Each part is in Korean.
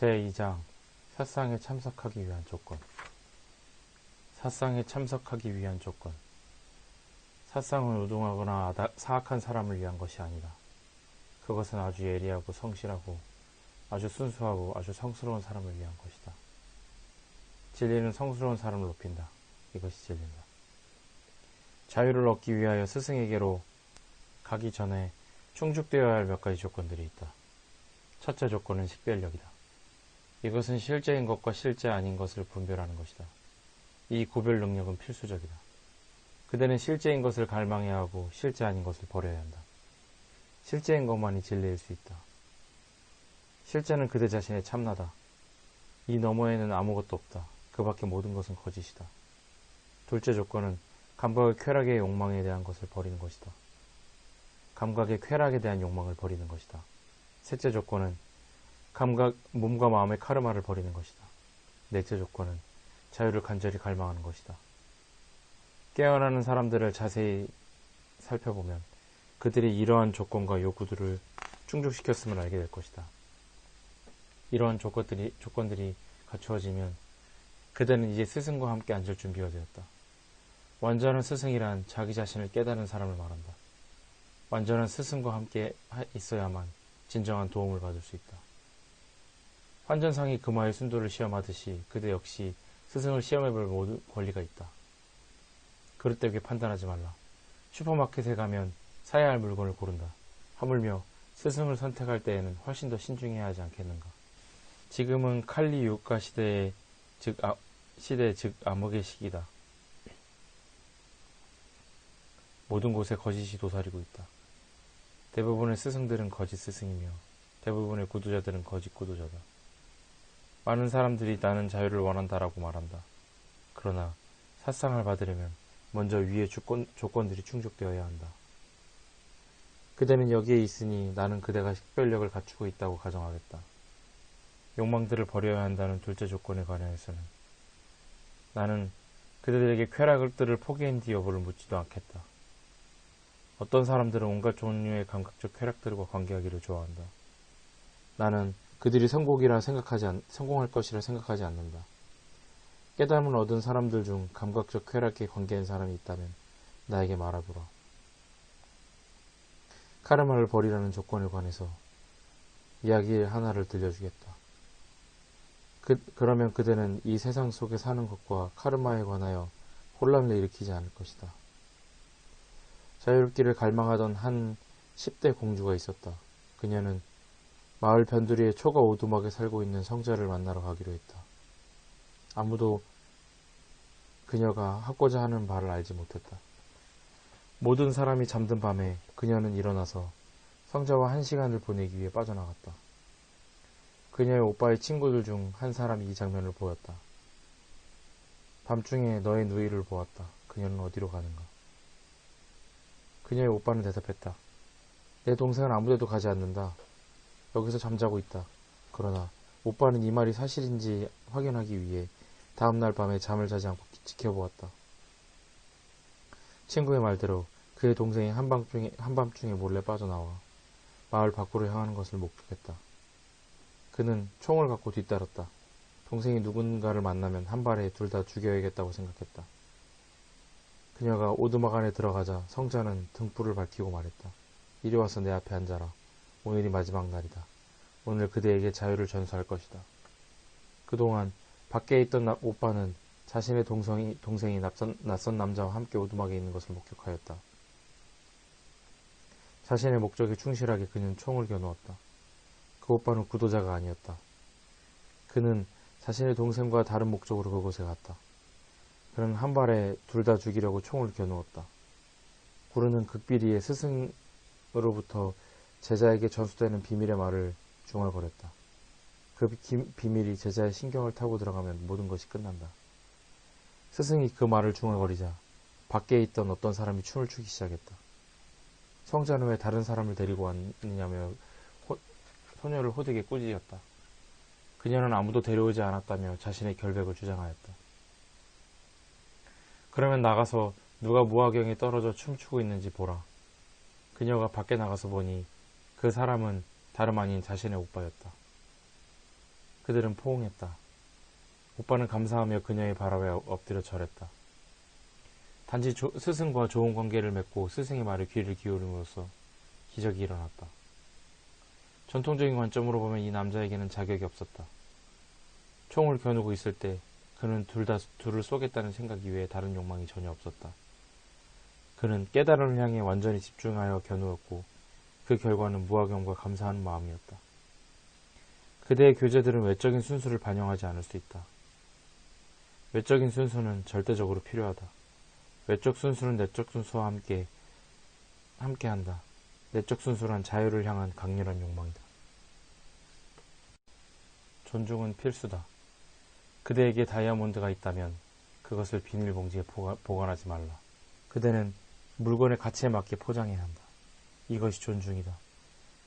제2장 사상에 참석하기 위한 조건 사상에 참석하기 위한 조건 사상은 우동하거나 사악한 사람을 위한 것이 아니다. 그것은 아주 예리하고 성실하고 아주 순수하고 아주 성스러운 사람을 위한 것이다. 진리는 성스러운 사람을 높인다. 이것이 진리다. 자유를 얻기 위하여 스승에게로 가기 전에 충족되어야 할 몇 가지 조건들이 있다. 첫째 조건은 식별력이다. 이것은 실제인 것과 실제 아닌 것을 분별하는 것이다. 이 구별 능력은 필수적이다. 그대는 실제인 것을 갈망해야 하고 실제 아닌 것을 버려야 한다. 실제인 것만이 진리일 수 있다. 실제는 그대 자신의 참나다. 이 너머에는 아무것도 없다. 그 밖의 모든 것은 거짓이다. 둘째 조건은 감각의 쾌락의 욕망에 대한 것을 버리는 것이다. 감각의 쾌락에 대한 욕망을 버리는 것이다. 셋째 조건은 감각, 몸과 마음의 카르마를 버리는 것이다. 넷째 조건은 자유를 간절히 갈망하는 것이다. 깨어나는 사람들을 자세히 살펴보면 그들이 이러한 조건과 요구들을 충족시켰음을 알게 될 것이다. 이러한 조건들이, 조건들이 갖추어지면 그들은 이제 스승과 함께 앉을 준비가 되었다. 완전한 스승이란 자기 자신을 깨달은 사람을 말한다. 완전한 스승과 함께 하- 있어야만 진정한 도움을 받을 수 있다. 환전상이 금화의 순도를 시험하듯이 그대 역시 스승을 시험해볼 모든 권리가 있다. 그릇되게 판단하지 말라. 슈퍼마켓에 가면 사야 할 물건을 고른다. 하물며 스승을 선택할 때에는 훨씬 더 신중해야 하지 않겠는가. 지금은 칼리 유가 시대의 즉 아, 시대 즉 암흑의 시기다. 모든 곳에 거짓이 도사리고 있다. 대부분의 스승들은 거짓 스승이며 대부분의 구두자들은 거짓 구두자다. 많은 사람들이 나는 자유를 원한다라고 말한다. 그러나 사상을 받으려면 먼저 위의 조건, 조건들이 충족되어야 한다. 그대는 여기에 있으니 나는 그대가 식별력을 갖추고 있다고 가정하겠다. 욕망들을 버려야 한다는 둘째 조건에 관하여서는 나는 그대들에게 쾌락들을 포기한 뒤 여부를 묻지도 않겠다. 어떤 사람들은 온갖 종류의 감각적 쾌락들과 관계하기를 좋아한다. 나는 그들이 성공이라 생각하지 않, 성공할 것이라 생각하지 않는다. 깨달음을 얻은 사람들 중 감각적 쾌락에 관계한 사람이 있다면 나에게 말하거라. 카르마를 버리라는 조건에 관해서 이야기 하나를 들려주겠다. 그, 그러면 그대는 이 세상 속에 사는 것과 카르마에 관하여 혼란을 일으키지 않을 것이다. 자유롭기를 갈망하던 한 10대 공주가 있었다. 그녀는 마을 변두리에 초가 오두막에 살고 있는 성자를 만나러 가기로 했다. 아무도 그녀가 하고자 하는 바를 알지 못했다. 모든 사람이 잠든 밤에 그녀는 일어나서 성자와 한 시간을 보내기 위해 빠져나갔다. 그녀의 오빠의 친구들 중 한 사람이 이 장면을 보였다. 밤중에 너의 누이를 보았다. 그녀는 어디로 가는가? 그녀의 오빠는 대답했다. 내 동생은 아무데도 가지 않는다. 여기서 잠자고 있다. 그러나 오빠는 이 말이 사실인지 확인하기 위해 다음날 밤에 잠을 자지 않고 지켜보았다. 친구의 말대로 그의 동생이 한밤중에, 한밤중에 몰래 빠져나와 마을 밖으로 향하는 것을 목격했다. 그는 총을 갖고 뒤따랐다. 동생이 누군가를 만나면 한 발에 둘 다 죽여야겠다고 생각했다. 그녀가 오두막 안에 들어가자 성자는 등불을 밝히고 말했다. 이리 와서 내 앞에 앉아라. 오늘이 마지막 날이다. 오늘 그대에게 자유를 전수할 것이다. 그동안 밖에 있던 나- 오빠는 자신의 동성이, 동생이 낯선, 낯선 남자와 함께 오두막에 있는 것을 목격하였다. 자신의 목적에 충실하게 그는 총을 겨누었다. 그 오빠는 구도자가 아니었다. 그는 자신의 동생과 다른 목적으로 그곳에 갔다. 그는 한 발에 둘 다 죽이려고 총을 겨누었다. 구르는 극비리의 스승으로부터 제자에게 전수되는 비밀의 말을 중얼거렸다. 그 비- 비밀이 제자의 신경을 타고 들어가면 모든 것이 끝난다. 스승이 그 말을 중얼거리자 밖에 있던 어떤 사람이 춤을 추기 시작했다. 성자는 왜 다른 사람을 데리고 왔느냐며 호- 소녀를 호되게 꾸짖었다. 그녀는 아무도 데려오지 않았다며 자신의 결백을 주장하였다. 그러면 나가서 누가 무화경에 떨어져 춤추고 있는지 보라. 그녀가 밖에 나가서 보니 그 사람은 다름 아닌 자신의 오빠였다. 그들은 포옹했다. 오빠는 감사하며 그녀의 발 아래 엎드려 절했다. 단지 조- 스승과 좋은 관계를 맺고 스승의 말에 귀를 기울임으로써 기적이 일어났다. 전통적인 관점으로 보면 이 남자에게는 자격이 없었다. 총을 겨누고 있을 때 그는 둘 다 둘을 쏘겠다는 생각 이외에 다른 욕망이 전혀 없었다. 그는 깨달음을 향해 완전히 집중하여 겨누었고 그 결과는 무화경과 감사하는 마음이었다. 그대의 교제들은 외적인 순수를 반영하지 않을 수 있다. 외적인 순수는 절대적으로 필요하다. 외적 순수는 내적 순수와 함께 함께한다. 내적 순수란 자유를 향한 강렬한 욕망이다. 존중은 필수다. 그대에게 다이아몬드가 있다면 그것을 비닐봉지에 보관하지 말라. 그대는 물건의 가치에 맞게 포장해야 한다. 이것이 존중이다.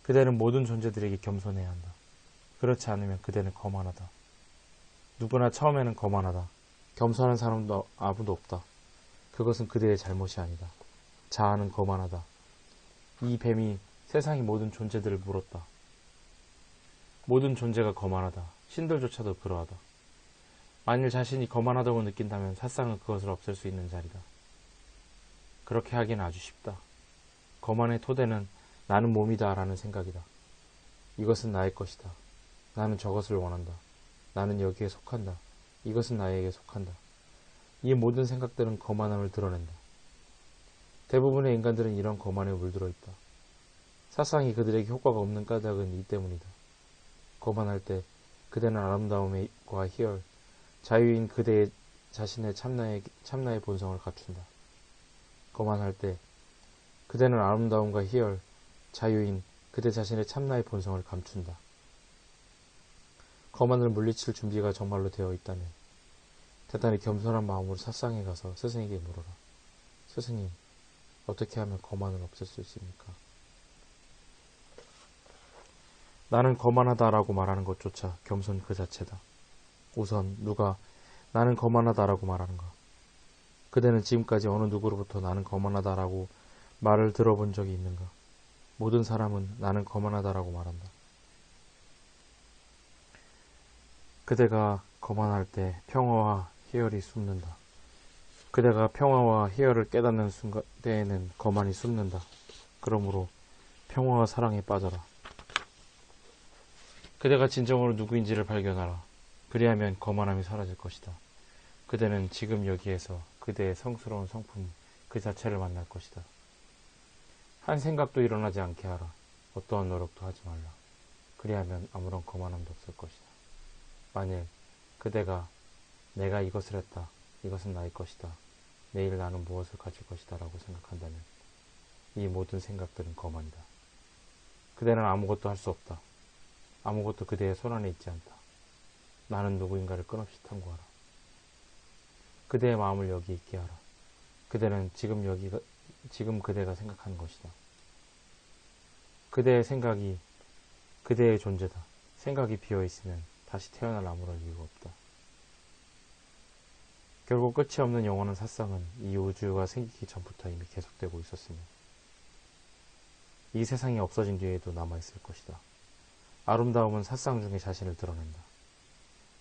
그대는 모든 존재들에게 겸손해야 한다. 그렇지 않으면 그대는 거만하다. 누구나 처음에는 거만하다. 겸손한 사람도 아무도 없다. 그것은 그대의 잘못이 아니다. 자아는 거만하다. 이 뱀이 세상의 모든 존재들을 물었다. 모든 존재가 거만하다. 신들조차도 그러하다. 만일 자신이 거만하다고 느낀다면 사상은 그것을 없앨 수 있는 자리다. 그렇게 하기는 아주 쉽다. 거만의 토대는 나는 몸이다 라는 생각이다. 이것은 나의 것이다. 나는 저것을 원한다. 나는 여기에 속한다. 이것은 나에게 속한다. 이 모든 생각들은 거만함을 드러낸다. 대부분의 인간들은 이런 거만에 물들어 있다. 사상이 그들에게 효과가 없는 까닭은 이 때문이다. 거만할 때 그대는 아름다움과 희열, 자유인 그대의 자신의 참나의, 참나의 본성을 갖춘다. 거만할 때 그대는 아름다움과 희열, 자유인 그대 자신의 참나의 본성을 감춘다. 거만을 물리칠 준비가 정말로 되어 있다면 대단히 겸손한 마음으로 사상에 가서 스승에게 물어라. 스승님, 어떻게 하면 거만을 없앨 수 있습니까? 나는 거만하다라고 말하는 것조차 겸손 그 자체다. 우선 누가 나는 거만하다라고 말하는가? 그대는 지금까지 어느 누구로부터 나는 거만하다라고 말을 들어본 적이 있는가? 모든 사람은 나는 거만하다라고 말한다. 그대가 거만할 때 평화와 희열이 숨는다. 그대가 평화와 희열을 깨닫는 순간 때에는 거만이 숨는다. 그러므로 평화와 사랑에 빠져라. 그대가 진정으로 누구인지를 발견하라. 그리하면 거만함이 사라질 것이다. 그대는 지금 여기에서 그대의 성스러운 성품 그 자체를 만날 것이다. 한 생각도 일어나지 않게 하라. 어떠한 노력도 하지 말라. 그리하면 아무런 거만함도 없을 것이다. 만일 그대가 내가 이것을 했다. 이것은 나의 것이다. 내일 나는 무엇을 가질 것이다. 라고 생각한다면 이 모든 생각들은 거만이다. 그대는 아무것도 할 수 없다. 아무것도 그대의 손 안에 있지 않다. 나는 누구인가를 끊없이 탐구하라. 그대의 마음을 여기 있게 하라. 그대는 지금 여기가, 지금 그대가 생각하는 것이다. 그대의 생각이 그대의 존재다. 생각이 비어있으면 다시 태어날 아무런 이유가 없다. 결국 끝이 없는 영원한 사상은 이 우주가 생기기 전부터 이미 계속되고 있었으며 이 세상이 없어진 뒤에도 남아있을 것이다. 아름다움은 사상 중에 자신을 드러낸다.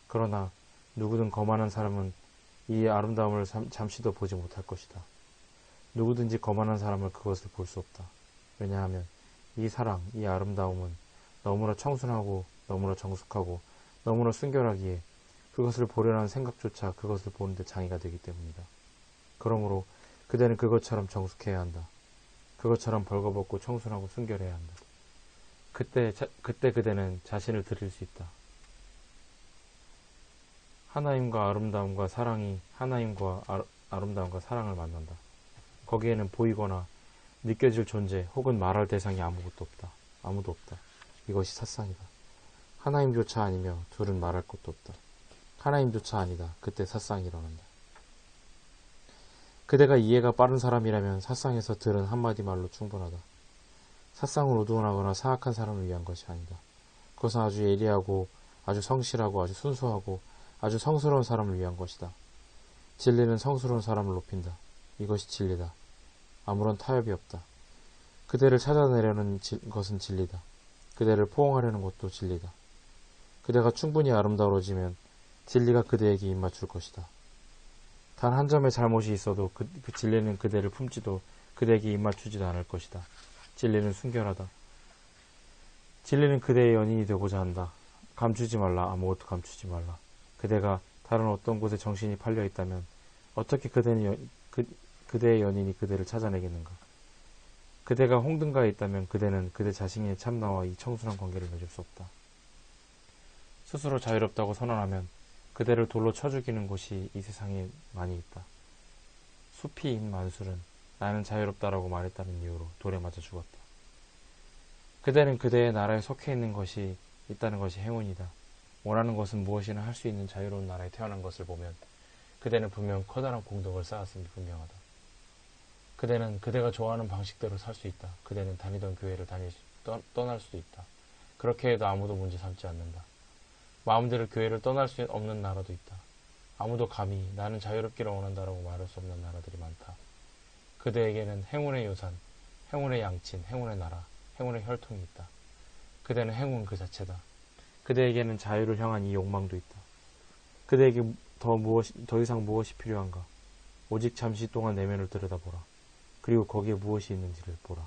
그러나 누구든 거만한 사람은 이 아름다움을 잠- 잠시도 보지 못할 것이다. 누구든지 거만한 사람은 그것을 볼 수 없다. 왜냐하면 이 사랑, 이 아름다움은 너무나 청순하고 너무나 정숙하고 너무나 순결하기에 그것을 보려는 생각조차 그것을 보는데 장애가 되기 때문이다. 그러므로 그대는 그것처럼 정숙해야 한다. 그것처럼 벌거벗고 청순하고 순결해야 한다. 그때, 자- 그때 그대는 자신을 드릴 수 있다. 하나님과 아름다움과 사랑이 하나님과 아, 아름다움과 사랑을 만난다. 거기에는 보이거나 느껴질 존재 혹은 말할 대상이 아무것도 없다. 아무도 없다. 이것이 사상이다. 하나님조차 아니며 둘은 말할 것도 없다. 하나님조차 아니다. 그때 사상이 일어난다. 그대가 이해가 빠른 사람이라면 사상에서 들은 한마디 말로 충분하다. 사상을 우둔하거나 사악한 사람을 위한 것이 아니다. 그것은 아주 예리하고 아주 성실하고 아주 순수하고 아주 성스러운 사람을 위한 것이다. 진리는 성스러운 사람을 높인다. 이것이 진리다. 아무런 타협이 없다. 그대를 찾아내려는 지- 것은 진리다. 그대를 포옹하려는 것도 진리다. 그대가 충분히 아름다워지면 진리가 그대에게 입맞출 것이다. 단 한 점의 잘못이 있어도 그, 그 진리는 그대를 품지도 그대에게 입맞추지도 않을 것이다. 진리는 순결하다. 진리는 그대의 연인이 되고자 한다. 감추지 말라. 아무것도 감추지 말라. 그대가 다른 어떤 곳에 정신이 팔려 있다면 어떻게 그대는 연- 그, 그대의 연인이 그대를 찾아내겠는가? 그대가 홍등가에 있다면 그대는 그대 자신의 참나와 이 청순한 관계를 맺을 수 없다. 스스로 자유롭다고 선언하면 그대를 돌로 쳐 죽이는 곳이 이 세상에 많이 있다. 수피인 만술은 나는 자유롭다라고 말했다는 이유로 돌에 맞아 죽었다. 그대는 그대의 나라에 속해 있는 것이 있다는 것이 행운이다. 원하는 것은 무엇이나 할 수 있는 자유로운 나라에 태어난 것을 보면 그대는 분명 커다란 공덕을 쌓았음이 분명하다. 그대는 그대가 좋아하는 방식대로 살 수 있다. 그대는 다니던 교회를 다닐 수, 떠, 떠날 수도 있다. 그렇게 해도 아무도 문제 삼지 않는다. 마음대로 교회를 떠날 수 없는 나라도 있다. 아무도 감히 나는 자유롭기를 원한다라고 말할 수 없는 나라들이 많다. 그대에게는 행운의 유산, 행운의 양친, 행운의 나라, 행운의 혈통이 있다. 그대는 행운 그 자체다. 그대에게는 자유를 향한 이 욕망도 있다. 그대에게 더 무엇, 더 이상 무엇이 필요한가? 오직 잠시 동안 내면을 들여다보라. 그리고 거기에 무엇이 있는지를 보라.